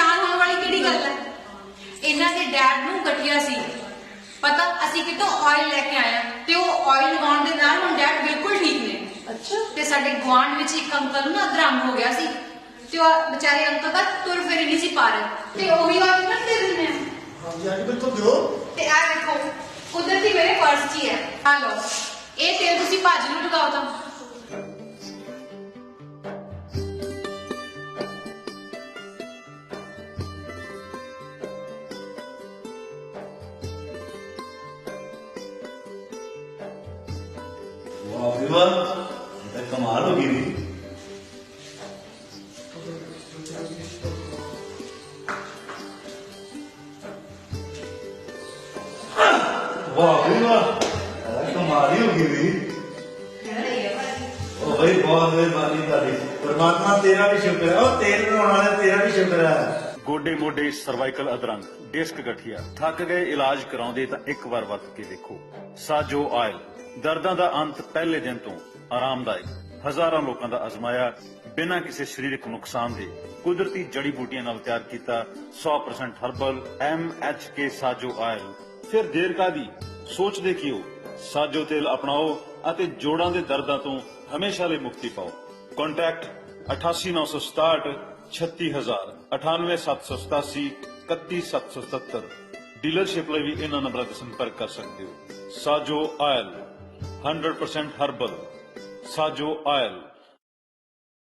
ਪਰੇਸ਼ਾਨ ਹੋਣ ਵਾਲੀ ਕਿਹੜੀ ਗੱਲ ਹੈ? ਇਹਨਾਂ ਦੇ ਡੈਡ ਨੂੰ ਗਠੀਆ ਸੀ। ਪਤਾ ਅਸੀਂ ਕਿਤੋਂ ਆਇਲ ਲੈ ਕੇ ਹਾਂ ਤੇ ਉਹ ਆਇਲ ਲਗਾਉਣ ਦੇ ਨਾਲ ਹੁਣ ਡੈਡ ਬਿਲਕੁਲ ਠੀਕ ਨੇ। ਅੱਛਾ। ਤੇ ਸਾਡੇ ਗੁਆਂਢ ਵਿੱਚ ਇੱਕ ਅੰਕਲ ਨੂੰ ਨਾ ਅਧਰੰਗ ਹੋ ਗਿਆ ਸੀ ਤੇ ਉਹ ਵਿਚਾਰੇ ਅੰਕਲ ਦਾ ਤੁਰ ਫਿਰ ਨਹੀਂ ਸੀ ਪਾ ਰਹੇ। ਤੇ ਉਹੀ ਆਇਲ ਨਾ ਦੇ ਦਿੰਦੇ ਆ। ਹਾਂਜੀ ਹਾਂਜੀ ਬਿਲਕੁਲ ਦਿਓ ਤੇ ਆ ਵੇਖੋ ਕੁਦਰਤੀ ਮੇਰੇ ਪਰਸ 'ਚ ਹੀ ਹੈ। ਆ ਲਓ ਇਹ ਤੇਲ ਤੁਸੀਂ ਭਾਜੀ ਨੂੰ ਲਗਾਓ ਤਾਂ। ਵਾਹ ਵੀ ਵਾਹ ਇਹ ਤਾਂ ਕਮਾਲ ਹੋ ਗਈ ਵੀ ਵਾਹ ਵੀ ਵਾਹ ਇਹ ਤਾਂ ਕਮਾਲ ਹੀ ਹੋ ਗਈ ਵੀ ਉਹ ਬਈ ਬਹੁਤ ਮਿਹਰਬਾਨੀ ਤੁਹਾਡੀ ਪਰਮਾਤਮਾ ਤੇਰਾ ਵੀ ਸ਼ੁਕਰ ਹੈ ਉਹ ਤੇਲ ਬਣਾਉਣ ਵਾਲੇ ਤੇਰਾ ਵੀ ਗੋਡੇ ਮੋਢੇ ਸਰਵਾਈਕਲ ਅਧਰੰਗ, ਡਿਸਕ ਗਠੀਆ, ਥੱਕ ਗਏ ਇਲਾਜ ਕਰਾਉਂਦੇ ਤਾਂ ਇੱਕ ਵਾਰ ਵਰਤ ਕੇ ਦੇਖੋ। ਸਾਜੋ ਆਇਲ, ਦਰਦਾਂ ਦਾ ਅੰਤ ਪਹਿਲੇ ਦਿਨ ਤੋਂ ਆਰਾਮਦਾਇਕ। ਹਜ਼ਾਰਾਂ ਲੋਕਾਂ ਦਾ ਅਜ਼ਮਾਇਆ, ਬਿਨਾਂ ਕਿਸੇ ਸਰੀਰਕ ਨੁਕਸਾਨ ਦੇ ਕੁਦਰਤੀ ਜੜੀ ਬੂਟੀਆਂ ਨਾਲ ਤਿਆਰ ਕੀਤਾ 100% ਹਰਬਲ MHK ਸਾਜੋ ਆਇਲ। ਫਿਰ ਦੇਰ ਕਾਦੀ ਸੋਚਦੇ ਕਿਉਂ? ਸਾਜੋ ਤੇਲ ਅਪਣਾਓ ਅਤੇ ਜੋੜਾਂ ਦੇ ਦਰਦਾਂ ਤੋਂ ਹਮੇਸ਼ਾ ਲਈ ਮੁਕਤੀ ਪਾਓ। ਕੰਟੈਕਟ 88967 36000 98787 31777 ਡੀਲਰਸ਼ਿਪ ਲਈ ਵੀ ਇਹਨਾਂ ਨੰਬਰਾਂ ਤੇ ਸੰਪਰਕ ਕਰ ਸਕਦੇ ਹੋ। Sajo oil 100% herbal Sajo oil